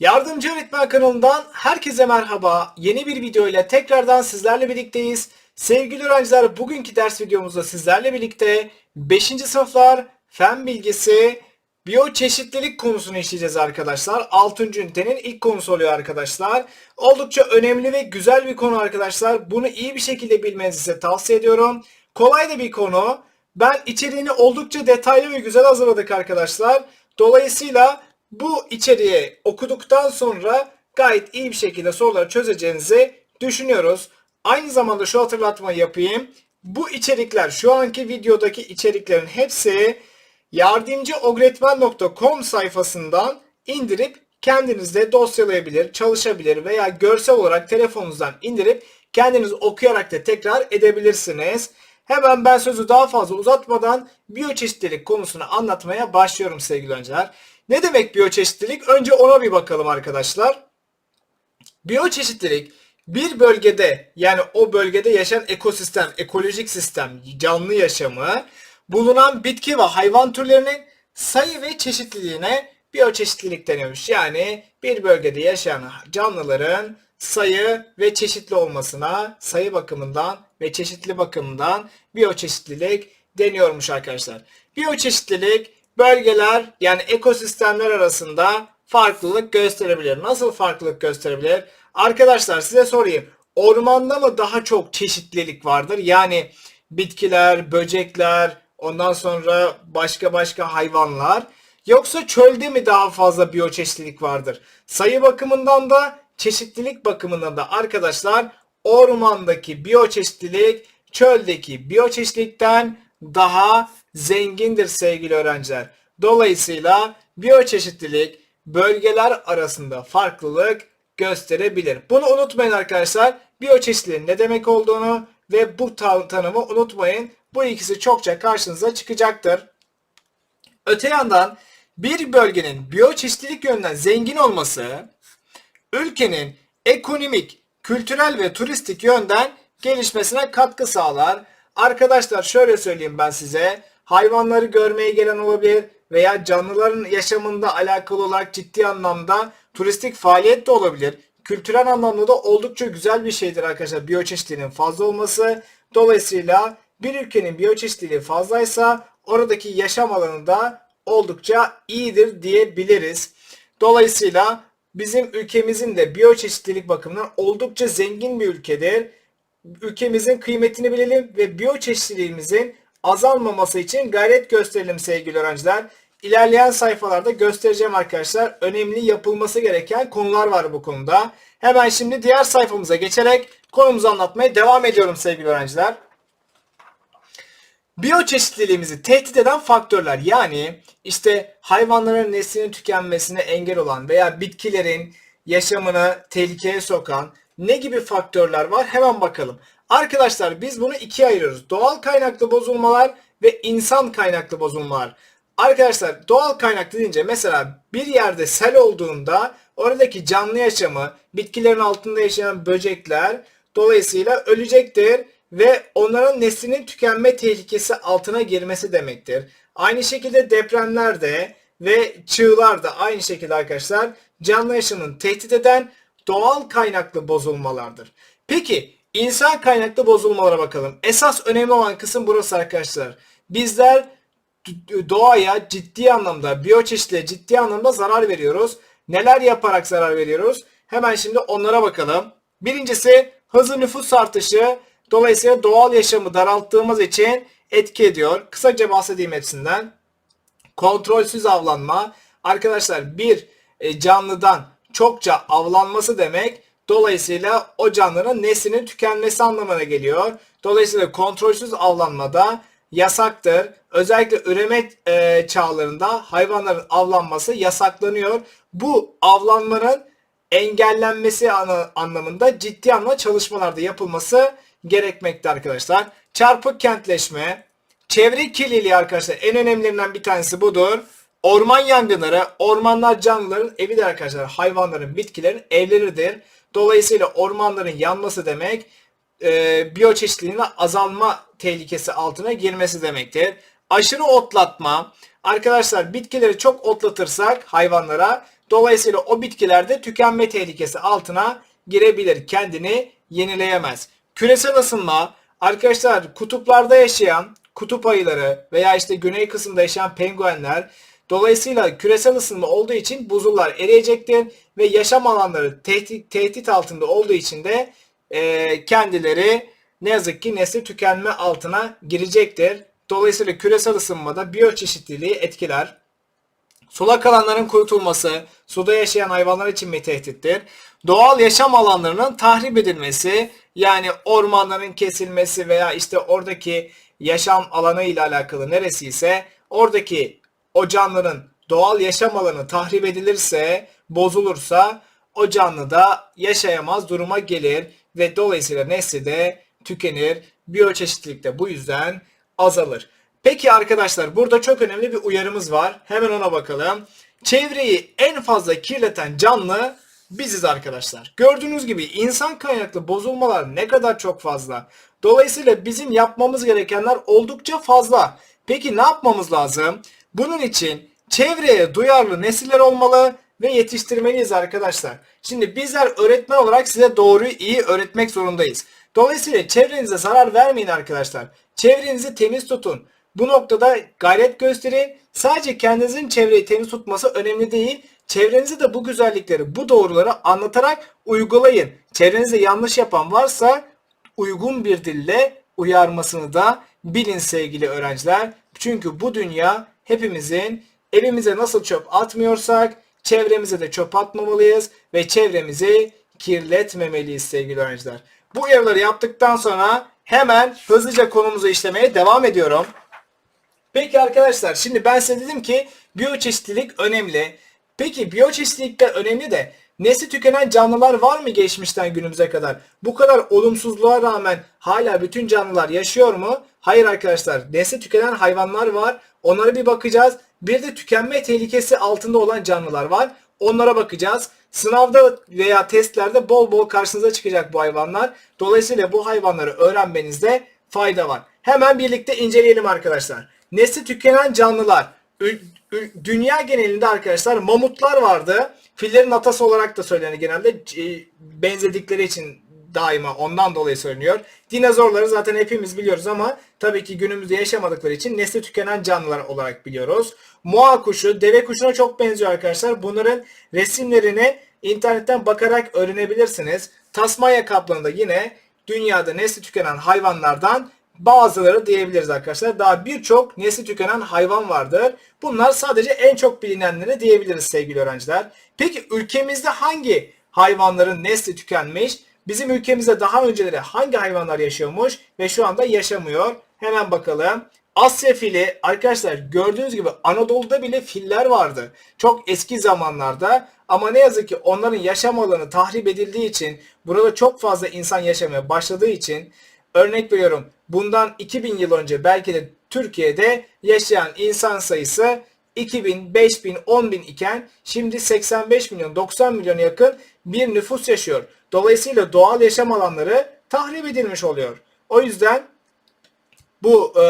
Yardımcı Öğretmen kanalından herkese merhaba. Yeni bir video ile tekrardan sizlerle birlikteyiz. Sevgili öğrenciler bugünkü ders videomuzda sizlerle birlikte 5. sınıflar fen bilgisi biyoçeşitlilik konusunu işleyeceğiz arkadaşlar. 6. ünitenin ilk konusu oluyor arkadaşlar. Oldukça önemli ve güzel bir konu arkadaşlar. Bunu iyi bir şekilde bilmenizi size tavsiye ediyorum. Kolay da bir konu. Ben içeriğini oldukça detaylı ve güzel hazırladık arkadaşlar. Dolayısıyla bu içeriği okuduktan sonra gayet iyi bir şekilde soruları çözeceğinizi düşünüyoruz. Aynı zamanda şu hatırlatmayı yapayım. Bu içerikler şu anki videodaki içeriklerin hepsi yardımcıogretmen.com sayfasından indirip kendinizde dosyalayabilir, çalışabilir veya görsel olarak telefonunuzdan indirip kendiniz okuyarak da tekrar edebilirsiniz. Hemen ben sözü daha fazla uzatmadan biyoçeşitlilik konusunu anlatmaya başlıyorum sevgili öğrenciler. Ne demek biyoçeşitlilik? Önce ona bir bakalım arkadaşlar. Biyoçeşitlilik bir bölgede yani o bölgede yaşayan ekosistem, ekolojik sistem, canlı yaşamı bulunan bitki ve hayvan türlerinin sayı ve çeşitliliğine biyoçeşitlilik deniyormuş. Yani bir bölgede yaşayan canlıların sayı ve çeşitli olmasına sayı bakımından ve çeşitli bakımından biyoçeşitlilik deniyormuş arkadaşlar. Biyoçeşitlilik bölgeler yani ekosistemler arasında farklılık gösterebilir. Nasıl farklılık gösterebilir? Arkadaşlar size sorayım. Ormanda mı daha çok çeşitlilik vardır? Yani bitkiler, böcekler, ondan sonra başka başka hayvanlar. Yoksa çölde mi daha fazla biyoçeşitlilik vardır? Sayı bakımından da çeşitlilik bakımından da arkadaşlar ormandaki biyoçeşitlilik çöldeki biyoçeşitlilikten daha zengindir sevgili öğrenciler. Dolayısıyla biyoçeşitlilik bölgeler arasında farklılık gösterebilir. Bunu unutmayın arkadaşlar. Biyoçeşitliliğin ne demek olduğunu ve bu ta- tanımı unutmayın. Bu ikisi çokça karşınıza çıkacaktır. Öte yandan bir bölgenin biyoçeşitlilik yönünden zengin olması ülkenin ekonomik, kültürel ve turistik yönden gelişmesine katkı sağlar. Arkadaşlar şöyle söyleyeyim ben size. Hayvanları görmeye gelen olabilir veya canlıların yaşamında alakalı olarak ciddi anlamda turistik faaliyet de olabilir. Kültürel anlamda da oldukça güzel bir şeydir arkadaşlar biyoçeşitliliğinin fazla olması. Dolayısıyla bir ülkenin biyoçeşitliliği fazlaysa oradaki yaşam alanı da oldukça iyidir diyebiliriz. Dolayısıyla bizim ülkemizin de biyoçeşitlilik bakımından oldukça zengin bir ülkedir. Ülkemizin kıymetini bilelim ve biyoçeşitliliğimizin azalmaması için gayret gösterelim sevgili öğrenciler. İlerleyen sayfalarda göstereceğim arkadaşlar. Önemli yapılması gereken konular var bu konuda. Hemen şimdi diğer sayfamıza geçerek konumuzu anlatmaya devam ediyorum sevgili öğrenciler. Biyoçeşitliliğimizi tehdit eden faktörler yani işte hayvanların neslinin tükenmesine engel olan veya bitkilerin yaşamını tehlikeye sokan ne gibi faktörler var hemen bakalım. Arkadaşlar biz bunu ikiye ayırıyoruz. Doğal kaynaklı bozulmalar ve insan kaynaklı bozulmalar. Arkadaşlar doğal kaynaklı deyince mesela bir yerde sel olduğunda oradaki canlı yaşamı, bitkilerin altında yaşayan böcekler dolayısıyla ölecektir ve onların neslinin tükenme tehlikesi altına girmesi demektir. Aynı şekilde depremlerde ve çığlar da aynı şekilde arkadaşlar canlı yaşamını tehdit eden doğal kaynaklı bozulmalardır. Peki insan kaynaklı bozulmalara bakalım. Esas önemli olan kısım burası arkadaşlar. Bizler doğaya ciddi anlamda, biyoçeşitliğe ciddi anlamda zarar veriyoruz. Neler yaparak zarar veriyoruz? Hemen şimdi onlara bakalım. Birincisi hızlı nüfus artışı. Dolayısıyla doğal yaşamı daralttığımız için etki ediyor. Kısaca bahsedeyim hepsinden. Kontrolsüz avlanma. Arkadaşlar bir e, canlıdan çokça avlanması demek dolayısıyla o canlının neslinin tükenmesi anlamına geliyor. Dolayısıyla kontrolsüz avlanmada yasaktır. Özellikle üreme e, çağlarında hayvanların avlanması yasaklanıyor. Bu avlanmanın engellenmesi anlamında ciddi anlamda çalışmalarda yapılması gerekmekte arkadaşlar. Çarpık kentleşme, çevre kirliliği arkadaşlar en önemlilerinden bir tanesi budur. Orman yangınları, ormanlar canlıların evidir arkadaşlar. Hayvanların, bitkilerin evleridir. Dolayısıyla ormanların yanması demek e, biyoçeşitliliğinin azalma tehlikesi altına girmesi demektir. Aşırı otlatma. Arkadaşlar bitkileri çok otlatırsak hayvanlara Dolayısıyla o bitkiler de tükenme tehlikesi altına girebilir. Kendini yenileyemez. Küresel ısınma arkadaşlar kutuplarda yaşayan kutup ayıları veya işte güney kısımda yaşayan penguenler dolayısıyla küresel ısınma olduğu için buzullar eriyecektir ve yaşam alanları tehdit, tehdit altında olduğu için de e, kendileri ne yazık ki nesli tükenme altına girecektir. Dolayısıyla küresel ısınmada biyoçeşitliliği etkiler. Sulak alanların kurutulması, suda yaşayan hayvanlar için bir tehdittir. Doğal yaşam alanlarının tahrip edilmesi, yani ormanların kesilmesi veya işte oradaki yaşam alanı ile alakalı neresi ise oradaki o canlının doğal yaşam alanı tahrip edilirse, bozulursa o canlı da yaşayamaz duruma gelir ve dolayısıyla nesli de tükenir. Biyoçeşitlilik de bu yüzden azalır. Peki arkadaşlar burada çok önemli bir uyarımız var. Hemen ona bakalım. Çevreyi en fazla kirleten canlı biziz arkadaşlar. Gördüğünüz gibi insan kaynaklı bozulmalar ne kadar çok fazla. Dolayısıyla bizim yapmamız gerekenler oldukça fazla. Peki ne yapmamız lazım? Bunun için çevreye duyarlı nesiller olmalı ve yetiştirmeliyiz arkadaşlar. Şimdi bizler öğretmen olarak size doğruyu iyi öğretmek zorundayız. Dolayısıyla çevrenize zarar vermeyin arkadaşlar. Çevrenizi temiz tutun. Bu noktada gayret gösterin. Sadece kendinizin çevreyi temiz tutması önemli değil. Çevrenize de bu güzellikleri, bu doğruları anlatarak uygulayın. Çevrenizde yanlış yapan varsa uygun bir dille uyarmasını da bilin sevgili öğrenciler. Çünkü bu dünya hepimizin evimize nasıl çöp atmıyorsak çevremize de çöp atmamalıyız ve çevremizi kirletmemeliyiz sevgili öğrenciler. Bu uyarıları yaptıktan sonra hemen hızlıca konumuzu işlemeye devam ediyorum. Peki arkadaşlar şimdi ben size dedim ki biyoçeşitlilik önemli. Peki biyoçeşitlilik de önemli de nesli tükenen canlılar var mı geçmişten günümüze kadar? Bu kadar olumsuzluğa rağmen hala bütün canlılar yaşıyor mu? Hayır arkadaşlar. Nesli tükenen hayvanlar var. Onlara bir bakacağız. Bir de tükenme tehlikesi altında olan canlılar var. Onlara bakacağız. Sınavda veya testlerde bol bol karşınıza çıkacak bu hayvanlar. Dolayısıyla bu hayvanları öğrenmenizde fayda var. Hemen birlikte inceleyelim arkadaşlar. Nesli tükenen canlılar. Dünya genelinde arkadaşlar mamutlar vardı. Fillerin atası olarak da söylenir genelde. Benzedikleri için daima ondan dolayı söyleniyor. Dinozorları zaten hepimiz biliyoruz ama tabii ki günümüzde yaşamadıkları için nesli tükenen canlılar olarak biliyoruz. Moa kuşu, deve kuşuna çok benziyor arkadaşlar. Bunların resimlerini internetten bakarak öğrenebilirsiniz. Tasmanya kaplanı da yine dünyada nesli tükenen hayvanlardan bazıları diyebiliriz arkadaşlar. Daha birçok nesli tükenen hayvan vardır. Bunlar sadece en çok bilinenleri diyebiliriz sevgili öğrenciler. Peki ülkemizde hangi hayvanların nesli tükenmiş? Bizim ülkemizde daha önceleri hangi hayvanlar yaşıyormuş ve şu anda yaşamıyor? Hemen bakalım. Asya fili arkadaşlar gördüğünüz gibi Anadolu'da bile filler vardı. Çok eski zamanlarda ama ne yazık ki onların yaşam alanı tahrip edildiği için burada çok fazla insan yaşamaya başladığı için örnek veriyorum bundan 2000 yıl önce belki de Türkiye'de yaşayan insan sayısı 2000, 5000, 10000 iken şimdi 85 milyon, 90 milyona yakın bir nüfus yaşıyor. Dolayısıyla doğal yaşam alanları tahrip edilmiş oluyor. O yüzden bu e,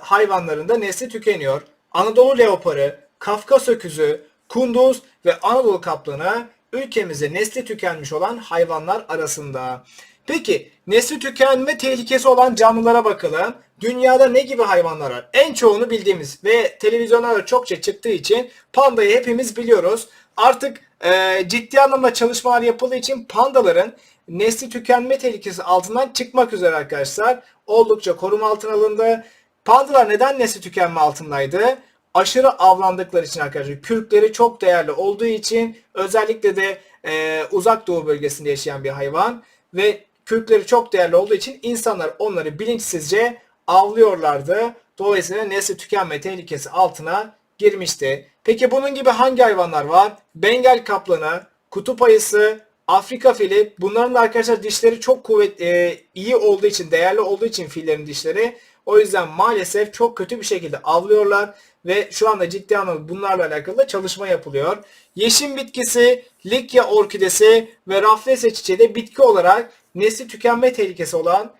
hayvanların da nesli tükeniyor. Anadolu leoparı, Kafkas öküzü, kunduz ve Anadolu kaplanı ülkemizde nesli tükenmiş olan hayvanlar arasında. Peki nesli tükenme tehlikesi olan canlılara bakalım. Dünyada ne gibi hayvanlar var? En çoğunu bildiğimiz ve televizyonlarda çokça çıktığı için pandayı hepimiz biliyoruz. Artık e, ciddi anlamda çalışmalar yapıldığı için pandaların nesli tükenme tehlikesi altından çıkmak üzere arkadaşlar. Oldukça koruma altına alındı. Pandalar neden nesli tükenme altındaydı? Aşırı avlandıkları için arkadaşlar. Kürkleri çok değerli olduğu için özellikle de e, uzak doğu bölgesinde yaşayan bir hayvan ve kürkleri çok değerli olduğu için insanlar onları bilinçsizce avlıyorlardı. Dolayısıyla nesli tükenme tehlikesi altına girmişti. Peki bunun gibi hangi hayvanlar var? Bengal kaplanı, kutup ayısı, Afrika fili. Bunların da arkadaşlar dişleri çok kuvvet e, iyi olduğu için, değerli olduğu için fillerin dişleri. O yüzden maalesef çok kötü bir şekilde avlıyorlar ve şu anda ciddi anlamda bunlarla alakalı da çalışma yapılıyor. Yeşim bitkisi, Likya orkidesi ve Rafflesia çiçeği de bitki olarak nesli tükenme tehlikesi olan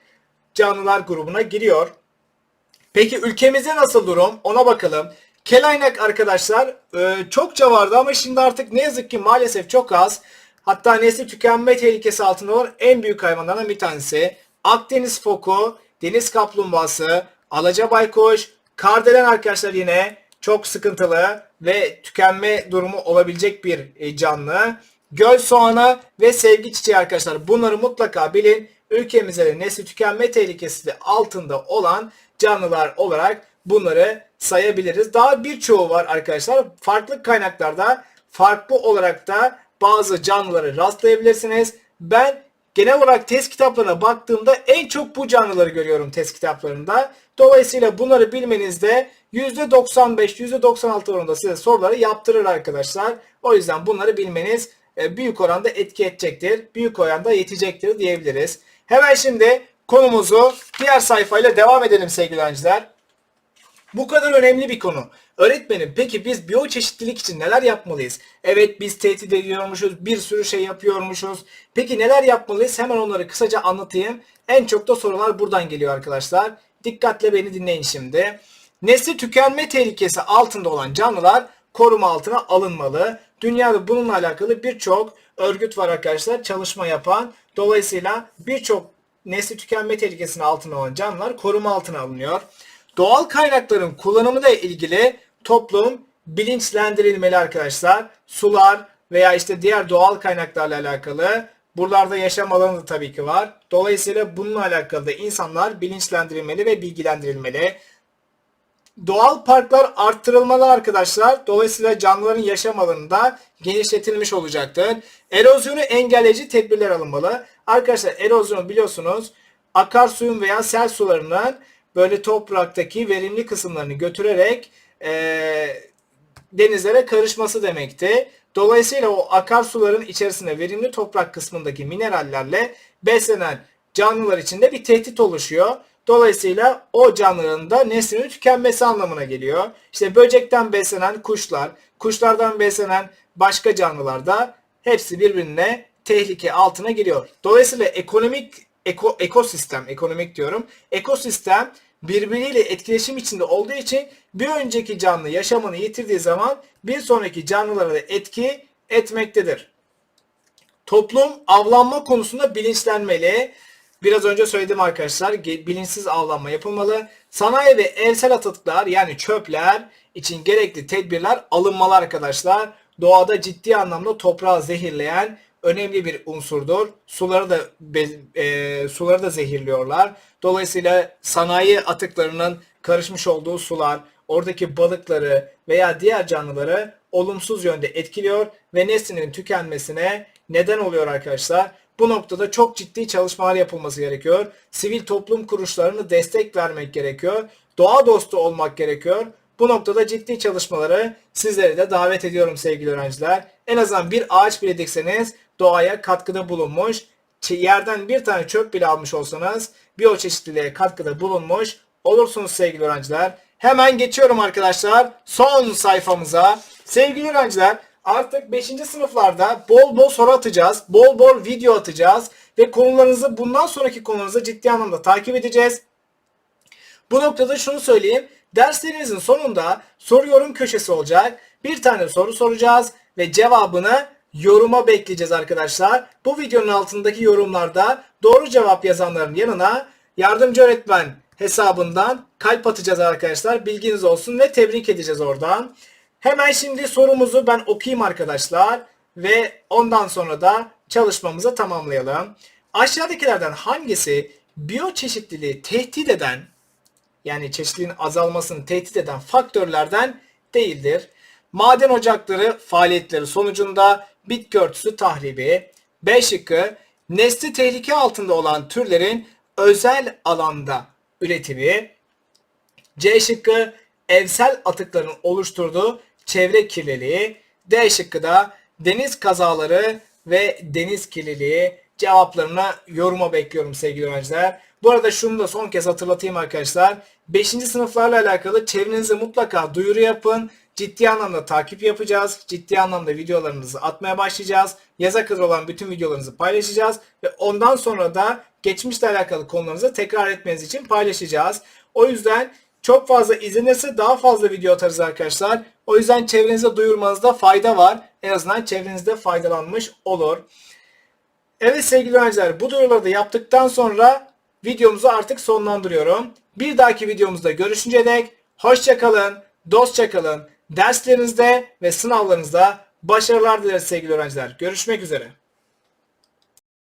canlılar grubuna giriyor. Peki ülkemizde nasıl durum? Ona bakalım. Kelaynak arkadaşlar e, çokça vardı ama şimdi artık ne yazık ki maalesef çok az. Hatta nesli tükenme tehlikesi altında olan en büyük hayvanlardan bir tanesi. Akdeniz foku, deniz kaplumbağası, alaca baykuş, kardelen arkadaşlar yine çok sıkıntılı ve tükenme durumu olabilecek bir e, canlı. Göl soğanı ve sevgi çiçeği arkadaşlar. Bunları mutlaka bilin. Ülkemizde de nesli tükenme tehlikesi de altında olan canlılar olarak bunları sayabiliriz. Daha birçoğu var arkadaşlar. Farklı kaynaklarda farklı olarak da bazı canlıları rastlayabilirsiniz. Ben genel olarak test kitaplarına baktığımda en çok bu canlıları görüyorum test kitaplarında. Dolayısıyla bunları bilmenizde %95-%96 oranında size soruları yaptırır arkadaşlar. O yüzden bunları bilmeniz büyük oranda etki edecektir. Büyük oranda yetecektir diyebiliriz. Hemen şimdi konumuzu diğer sayfayla devam edelim sevgili öğrenciler. Bu kadar önemli bir konu. Öğretmenim peki biz biyoçeşitlilik için neler yapmalıyız? Evet biz tehdit ediyormuşuz, bir sürü şey yapıyormuşuz. Peki neler yapmalıyız? Hemen onları kısaca anlatayım. En çok da sorular buradan geliyor arkadaşlar. Dikkatle beni dinleyin şimdi. Nesli tükenme tehlikesi altında olan canlılar koruma altına alınmalı. Dünyada bununla alakalı birçok örgüt var arkadaşlar çalışma yapan. Dolayısıyla birçok nesli tükenme tehlikesinin altına olan canlılar koruma altına alınıyor. Doğal kaynakların kullanımı ile ilgili toplum bilinçlendirilmeli arkadaşlar. Sular veya işte diğer doğal kaynaklarla alakalı buralarda yaşam alanı da tabii ki var. Dolayısıyla bununla alakalı da insanlar bilinçlendirilmeli ve bilgilendirilmeli. Doğal parklar arttırılmalı arkadaşlar. Dolayısıyla canlıların yaşam alanı da genişletilmiş olacaktır. Erozyonu engelleyici tedbirler alınmalı. Arkadaşlar erozyonu biliyorsunuz akarsuyun veya sel sularının böyle topraktaki verimli kısımlarını götürerek e, denizlere karışması demekti. Dolayısıyla o akarsuların içerisinde verimli toprak kısmındaki minerallerle beslenen canlılar için de bir tehdit oluşuyor. Dolayısıyla o canlıların da neslinin tükenmesi anlamına geliyor. İşte böcekten beslenen kuşlar, kuşlardan beslenen başka canlılar da hepsi birbirine tehlike altına giriyor. Dolayısıyla ekonomik eko, ekosistem, ekonomik diyorum. Ekosistem birbiriyle etkileşim içinde olduğu için bir önceki canlı yaşamını yitirdiği zaman bir sonraki canlılara da etki etmektedir. Toplum avlanma konusunda bilinçlenmeli. Biraz önce söyledim arkadaşlar. Bilinçsiz avlanma yapılmalı. Sanayi ve evsel atıklar yani çöpler için gerekli tedbirler alınmalı arkadaşlar. Doğada ciddi anlamda toprağı zehirleyen önemli bir unsurdur. Suları da e, suları da zehirliyorlar. Dolayısıyla sanayi atıklarının karışmış olduğu sular oradaki balıkları veya diğer canlıları olumsuz yönde etkiliyor ve neslinin tükenmesine neden oluyor arkadaşlar. Bu noktada çok ciddi çalışmalar yapılması gerekiyor. Sivil toplum kuruluşlarına destek vermek gerekiyor. Doğa dostu olmak gerekiyor. Bu noktada ciddi çalışmaları sizlere de davet ediyorum sevgili öğrenciler. En azından bir ağaç bile dikseniz doğaya katkıda bulunmuş, yerden bir tane çöp bile almış olsanız biyoçeşitliliğe katkıda bulunmuş olursunuz sevgili öğrenciler. Hemen geçiyorum arkadaşlar son sayfamıza. Sevgili öğrenciler artık 5. sınıflarda bol bol soru atacağız. Bol bol video atacağız. Ve konularınızı bundan sonraki konularınızı ciddi anlamda takip edeceğiz. Bu noktada şunu söyleyeyim. Derslerinizin sonunda soru yorum köşesi olacak. Bir tane soru soracağız ve cevabını yoruma bekleyeceğiz arkadaşlar. Bu videonun altındaki yorumlarda doğru cevap yazanların yanına yardımcı öğretmen hesabından kalp atacağız arkadaşlar. Bilginiz olsun ve tebrik edeceğiz oradan. Hemen şimdi sorumuzu ben okuyayım arkadaşlar ve ondan sonra da çalışmamızı tamamlayalım. Aşağıdakilerden hangisi biyoçeşitliliği tehdit eden yani çeşitliliğin azalmasını tehdit eden faktörlerden değildir. Maden ocakları faaliyetleri sonucunda bitki örtüsü tahribi. B şıkkı nesli tehlike altında olan türlerin özel alanda üretimi. C şıkkı evsel atıkların oluşturduğu çevre kirliliği. D şıkkı da deniz kazaları ve deniz kirliliği cevaplarına yoruma bekliyorum sevgili öğrenciler. Bu arada şunu da son kez hatırlatayım arkadaşlar. 5. sınıflarla alakalı çevrenize mutlaka duyuru yapın. Ciddi anlamda takip yapacağız. Ciddi anlamda videolarımızı atmaya başlayacağız. Yaza kadar olan bütün videolarınızı paylaşacağız. Ve ondan sonra da geçmişle alakalı konularınızı tekrar etmeniz için paylaşacağız. O yüzden çok fazla izlenirse daha fazla video atarız arkadaşlar. O yüzden çevrenize duyurmanızda fayda var. En azından çevrenizde faydalanmış olur. Evet sevgili öğrenciler bu duyuruları da yaptıktan sonra videomuzu artık sonlandırıyorum. Bir dahaki videomuzda görüşünceye dek hoşçakalın, dostça kalın. Derslerinizde ve sınavlarınızda başarılar dileriz sevgili öğrenciler. Görüşmek üzere.